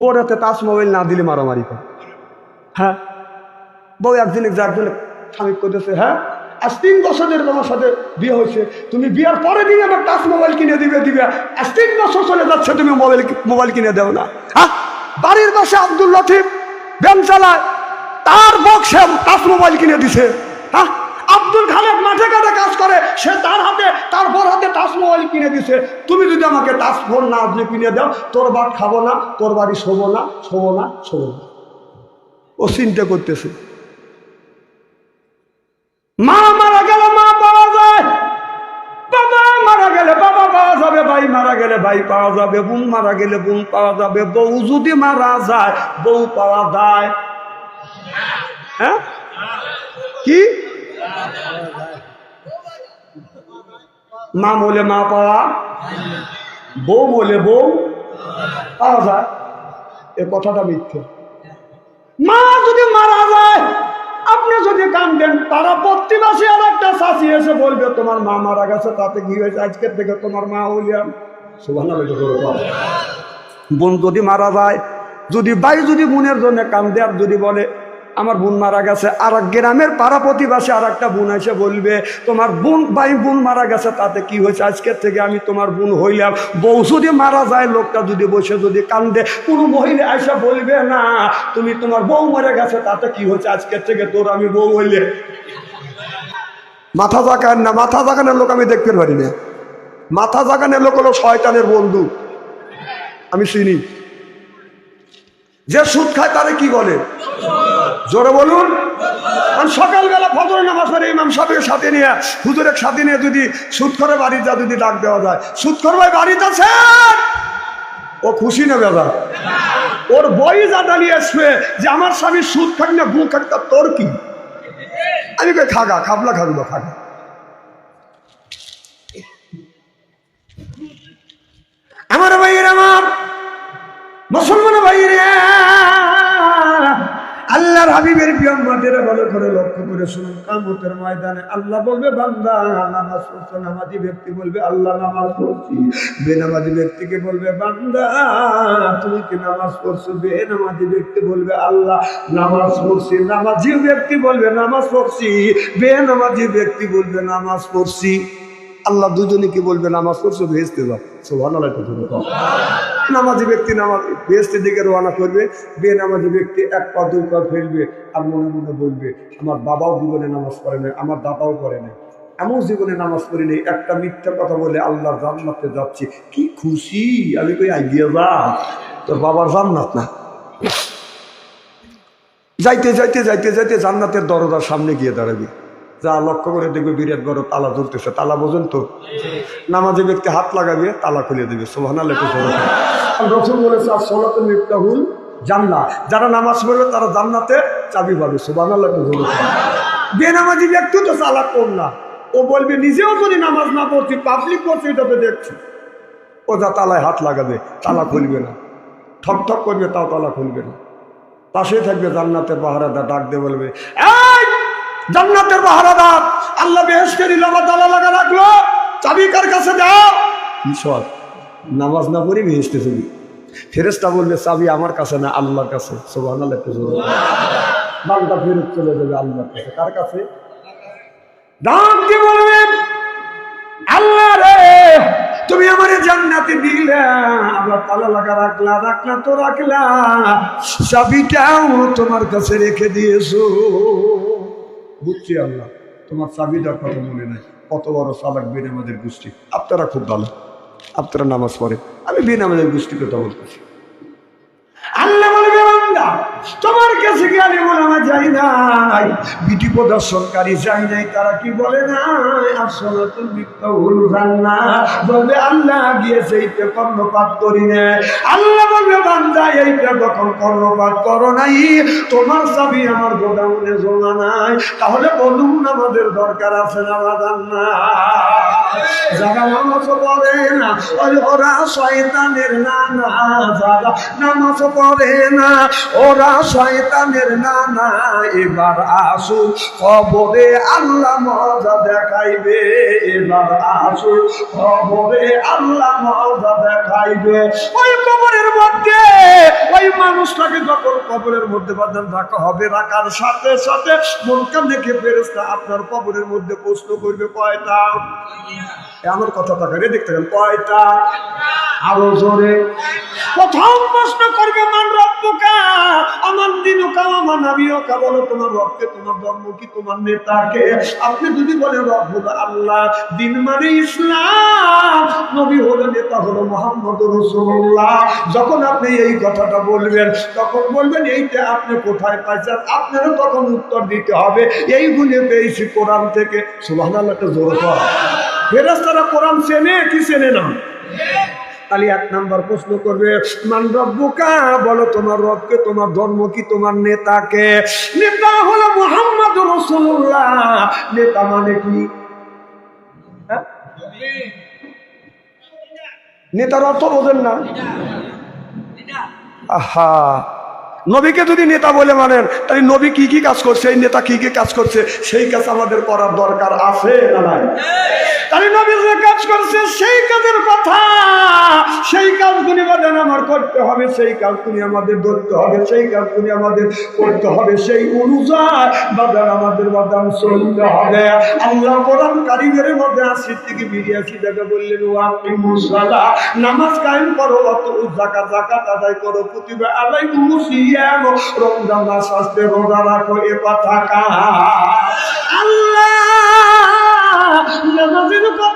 ওর হাতে touch mobile না দিলে মারামারি করে। হ্যাঁ? বউ একদিন এক একজন স্বামী করতেছে হ্যাঁ? আজ তিন বছরের তোমার সাথে বিয়ে হয়েছে। তুমি বিয়ার পরে দিন আমার টাচ মোবাইল কিনে দিবে দিবে। আজ তিন বছর চলে যাচ্ছে, তুমি মোবাইল মোবাইল কিনে দেও না। হ্যাঁ? বাড়ির পাশে আব্দুল লতিফ ব্যায়াম চালায়। তার বক্সে টাচ মোবাইল কিনে দিছে। হ্যাঁ? আব্দুল খালেক মাঠে ঘাটে কাজ করে, সে তার হাতে, তার বড় হাতে টাচ মোবাইল কিনে দিছে। তুমি যদি আমাকে টাচ ফোন না আপনি কিনে দাও, তোর বাট খাব না, তোর বাড়ি শোবো না শোবো না শোবো না। ও চিন্তা করতেছে। মা মারা গেল মা পাওয়া যায়। বাবা মারা গেলে বাবা পাওয়া যাবে, ভাই মারা গেলে ভাই পাওয়া যাবে, বোন মারা গেলে বোন পাওয়া যাবে, বউ যদি মারা যায়, বউ পাওয়া যায়। হ্যাঁ? কি? মা বলে মা পাওয়া, বউ বলে বউ পাওয়া যায়। এ কথাটা মিথ্যে। মা যদি মারা যায়, আপনি যদি কান্দেন, তারা প্রতিবাসী আর একটা চাষি এসে বলবে, তোমার মা মারা গেছে, তাতে কি হয়েছে? আজকের থেকে তোমার মা হইলাম। সুভান বোন যদি মারা যায়, যদি ভাই যদি বোনের জন্য কান্দে আর যদি বলে আমার বোন মারা গেছে আর এক গ্রামের পাড়া প্রতিবাসী আর একটা বোন এসে বলবে, তোমার বোন, ভাই বোন মারা গেছে, তাতে কি হয়েছে? আজকের থেকে আমি তোমার বোন হইলাম। বউ যদি মারা যায়, লোকটা যদি বসে যদি কান্দে, কোনো মহিলা এসে বলবে, না, তুমি তোমার বউ মারা গেছে, তাতে কি হয়েছে? আজকের থেকে তোর আমি বউ হইলে। মাথা জাগান না, মাথা জাগানের লোক আমি দেখতে পারি না। মাথা জাগানের লোক হলো শয়তানের বন্ধু। আমি চিনি। যে সুদ খায় তারে কি বলে? জোরে বলুন। সকালবেলা ফজর নামাজ পড়ে ইমাম সাহেবের সাথে নিয়ে, হুজুরের সাথে নিয়ে যদি সুদ করে বাড়ি যা, যদি ডাক দেওয়া যায়। সুদ ভাই বাড়িতে আছে ও খুশি না বেদা ওর বই জানা নিয়ে আসবে যে আমার স্বামী সুদ খাক না গু খাক, তা তোর কি? আমি কই, খাগা, খাবলা খাবলো খাগা। আমার ভাইয়ের আমার হাবিবের বিয়ম্মাদের ভালো করে লক্ষ্য করে শুনুন, কামতের ময়দানে আল্লাহ বলবে, বান্দা, নামাজ পড়ছো, নামাজি ব্যক্তি বলবে, আল্লাহ নামাজ পড়ছি। বেনামাজি ব্যক্তিকে বলবে, বান্দা, তুমি কি নামাজ পড়ছো? বেনামাজি ব্যক্তি বলবে, আল্লাহ নামাজ পড়ছি। নামাজি ব্যক্তি বলবে, নামাজ পড়ছি। বেনামাজি ব্যক্তি বলবে, নামাজ পড়ছি। আল্লাহ দুজনে কি বলবে, নামাজ পড়ছো? ভেস্তে যাও সোহান নামাজি ব্যক্তি নামাজ বেহেস্তের দিকে রওনা করবে বে নামাজি ব্যক্তি এক পা, দুই পা ফেলবে আর মনে মনে বলবে, আমার বাবাও জীবনে নামাজ পড়ে নাই, আমার দাদাও পড়ে নাই। এমন জীবনে নামাজ পড়ি নেই, একটা মিথ্যা কথা বলে আল্লাহর জান্নাতে যাচ্ছি। কি খুশি, আমি কই আইডিয়া যা তোর বাবার জান্নাত না? যাইতে যাইতে যাইতে যাইতে জান্নাতের দরজার সামনে গিয়ে দাঁড়াবি। যা লক্ষ্য করে দেখবে বিরাট বড় তালা ধরতেছে তালা বোঝেন তো? নামাজে ব্যক্তি হাত লাগাবে তালা খুলে দেবে সোহানা লেখে রসুল বলেছে আর সলাতে মিফতাহুল জান্না যারা নামাজ পড়বে, তারা জান্নাতে চাবি পাবে সোহানা লেখে বেনামাজি ব্যক্তি তো চালাক কম না। ও বলবে, নিজেও যদি নামাজ না পড়ছি পাবলিক করছে এটা তো দেখছি। ও যা তালায় হাত লাগাবে, তালা খুলবে না। ঠক ঠক করবে, তাও তালা খুলবে না। পাশে থাকবে জান্নাতের পাহারাদার, ডাক দিয়ে বলবে জান্নাতের পাহারাদার। আল্লাহ দিল আমার তালা লাগা রাখল। চাবি কার কাছে দাও? কি সব? নামাজ না পড়ি বেহেশতে তুমি? ফেরেস্তা বলবে চাবি আমার কাছে না আল্লাহর কাছে। আল্লাহ বান্দা ফেরত চলে যাবে আল্লাহর কাছে। কার কাছে? ডাক দিয়ে বলবে আল্লাহ রে তুমি আমার জান্নাতে দিলে আল্লাহ তালা লাগা রাখলা রাখলা তো রাখলা। চাবিটাও তোমার কাছে রেখে দিয়েছ। বুঝছি আল্লাহ, তোমার চাবিদার কথা মনে নাই। কত বড় চালাক বিন আমাদের গোষ্ঠী। আপনারা খুব ভালো। আপনারা নামাজ পড়ে আমি বিন আমাদের গোষ্ঠীর কথা বলতেছি আল্লাহ বান্দা তোমার কাছে আমি বলে আমার যাই নাই? বিধি প্রদর্শনকারী যাই নাই, তারা কি বলে তুমি না বলবে, আল্লাহ গিয়েছে, এইটা কর্ণপাত করি না। আল্লাহ বলবে, বান্দা, এইটা যখন কর্ণপাত করো নাই? তোমার চাবি আমার গোডাউনে জমা নাই। তাহলে বলুন, আমাদের দরকার আছে না বাদান না। যারা নামাজ পড়ে না ওরা শয়তানের নানা যারা নামাজ পড়ে না, ওরা শয়তানের নানা। এবার আসুন খবরে আল্লাহ মজা দেখাইবে। এবার আসুন খবরে আল্লাহ মজা দেখাইবে। ওই কবরের মধ্যে, ওই মানুষটাকে যখন কবরের মধ্যে বাঁধান, রাখা হবে, রাখার সাথে সাথে মনকান দেখে ফেরেস্তা আপনার কবরের মধ্যে প্রশ্ন করবে, কয়টা? আমার কথা তাকে দেখতে গেল, কয়টা? আরও জোরে। প্রথম প্রশ্ন করবে, মান আমার আমার বলো, তোমার রবকে, তোমার ধর্ম কি? তোমার নেতাকে? আপনি যদি বলেন রব্বুল আল্লাহ, দিন মানে ইসলাম, নবী হলো নেতা হলো মোহাম্মদ রসুল্লাহ যখন আপনি এই কথাটা বলবেন, তখন বলবেন, এইটা আপনি কোথায় পাইছেন? আপনারও তখন উত্তর দিতে হবে। এইগুলি পেয়েছি কোরআন থেকে। সুবাহ আল্লাহটা জোর কর। ফেরাস্তারা কোরআন চেনে, কি চেনে না? তাহলে এক নাম্বার প্রশ্ন করবে, মান রব্বুকা? বলো তোমার রবকে, তোমার ধর্ম কি, তোমার নেতাকে? নেতা হলো মোহাম্মদ রসুল্লাহ নেতা মানে কি? হ্যাঁ? নেতার অর্থ বোঝেন না। আহা! নবীকে যদি নেতা বলে মানেন, তাহলে নবী কি কি কাজ করছে, এই নেতা কি কি কাজ করছে, সেই কাজ আমাদের করার দরকার আছে না নাই? তাহলে নবী যে কাজ করছে, সেই কাজের কথা। সেই কাজগুলি বাদান আমার করতে হবে, সেই কাজগুলি আমাদের ধরতে হবে, সেই কাজগুলি আমাদের করতে হবে, সেই অনুযায়ী বাদান আমাদের বাদান চলতে হবে। আল্লাহ কোরআন কারিগরের মধ্যে আশি থেকে বিরিয়াশি টাকা বললেন ও আপনি মুসালা নামাজ কায়েম করো অত জাকাত জাকাত আদায় করো প্রতিভা আদায় মুসিয়াম রমজান মাস আসতে রোজা রাখো এ কথা কা আল্লাহ নামাজের কথায়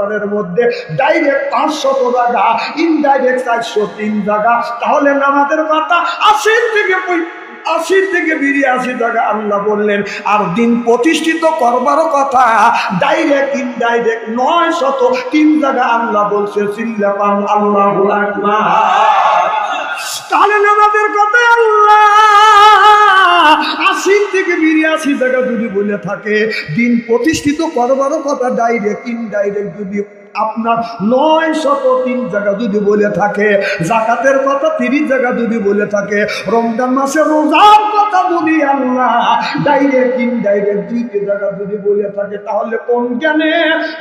কোরআনের মধ্যে ডাইরেক্ট পাঁচশত জায়গা ইনডাইরেক্ট চারশো তিন জায়গা। তাহলে নামাজের কথা আশি থেকে আশি থেকে বিরিয়াশি টাকা আল্লাহ বললেন। আর দিন প্রতিষ্ঠিত করবারও কথা ডাইরেক্ট ইনডাইরেক্ট নয় শত তিন জায়গা আল্লাহ বলছে চিল্লাপান আল্লাহ তাহলে আমাদের কথা আল্লাহ আশি থেকে বিরিয়াশি জায়গা যদি বলে থাকে দিন প্রতিষ্ঠিত করবারও কথা ডাইরেক্ট ইনডাইরেক্ট যদি আপনার নয় শত তিন জায়গা যদি বলে থাকে, জাকাতের কথা তিরিশ জায়গা যদি বলে থাকে, রমজান মাসে রোজার কথা যদি আল্লাহ ডাইরেক্ট ইনডাইরেক্ট দুইটি জায়গা যদি বলে থাকে, তাহলে কোন জ্ঞানে?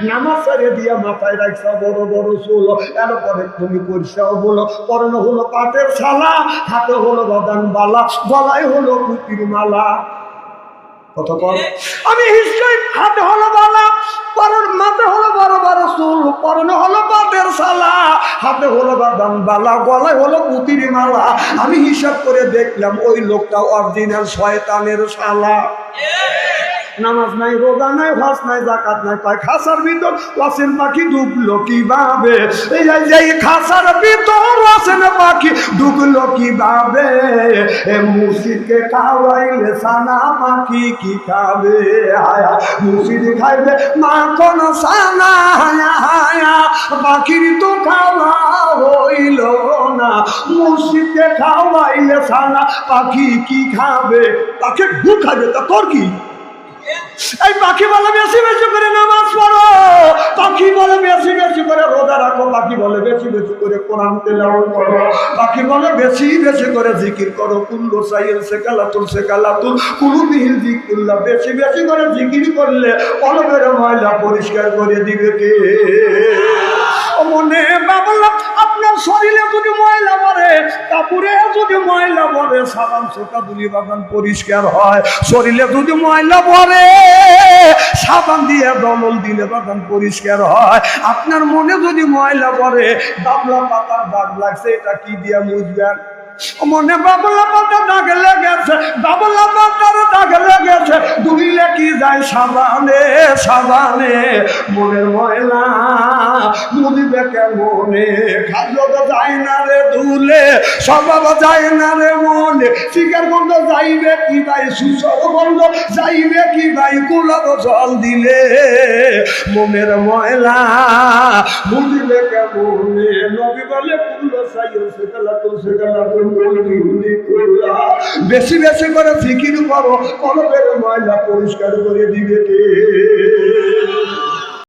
নামাজ ছেড়ে দিয়ে মাথায় রাখছা বড় বড় চুল। এরপরে তুমি করছাও বলো পরনে হলো পাটের শালা, হাতে হলো বাদান বালা, গলায় হলো কুটির মালা। কত আমি নিশ্চয়ই হাতে হলো বালা। পরন মাথে হলো বড় বড় চুল পরনে হলো বাদের সালা হাতে হলো বাদাম বালা, গলায় হলো পুতির মালা। আমি হিসাব করে দেখলাম ওই লোকটা অরিজিনাল শয়তানের শালা। নামাজ নাই, রোজা নাই, হজ নাই জাকাত নাই পায় খাসার ভিতর ওয়াসেন পাখি ডুবলো কীভাবে? এই যে- খাসার ভিতর ওয়াসেন পাখি ডুবলো কীভাবে? এ মুসিদকে খাওয়াইলে সানা পাখি কি খাবে? আয়া মুসিদ খাইবে মাখন সানা, হায়া হায়া পাখির তো খাওয়া হইল না। মুসিদকে খাওয়াইলে সানা পাখি কি খাবে? গু খাবে তা তোর কি? এই পাখি বলে বেশি বেশি করে নামাজ পড়ো। পাখি বলে বেশি বেশি করে রোজা রাখো। পাখি বলে বেশি বেশি করে কোরআন তেলাওয়াত করো। পাখি বলে বেশি বেশি করে জিকির করো। কুল্লু সাইল সে কালাতুল সে কালাতুল কুলু বিহিল জিকুল্লাহ বেশি বেশি করে জিকির করলে কলবের ময়লা পরিষ্কার করে দিবে কে? মনে বাবলা কাপড়ে যদি ময়লা পরে সাবান সোটা দুলি বাগান পরিষ্কার হয়, শরীরে যদি ময়লা পরে সাবান দিয়ে দলল দিলে বাগান পরিষ্কার হয়। আপনার মনে যদি ময়লা পরে বাবলা পাতার দাগ লাগছে, এটা কি দিয়ে মুজবেন মনে বাবলা পাতা দাগ লেগেছে বাবলা পাতার দাগ লেগেছে। দুলিলে কি যায় সাবানে সাবানে? মনের ময়লা মুদিবে কেমনে? খাদ্য যায় না রে দুলে, স্বভাব যায় না রে মনে। শিকার গন্ধ যাইবে কি ভাই? সুসর গন্ধ যাইবে কি ভাই? কুলাব জল দিলে মনের ময়লা মুদিবে কেমনে? নবী বলে বেশি বেশি করে ফিকির করো। আপনি কলবের ময়লা পরিষ্কার করে দিবে কে?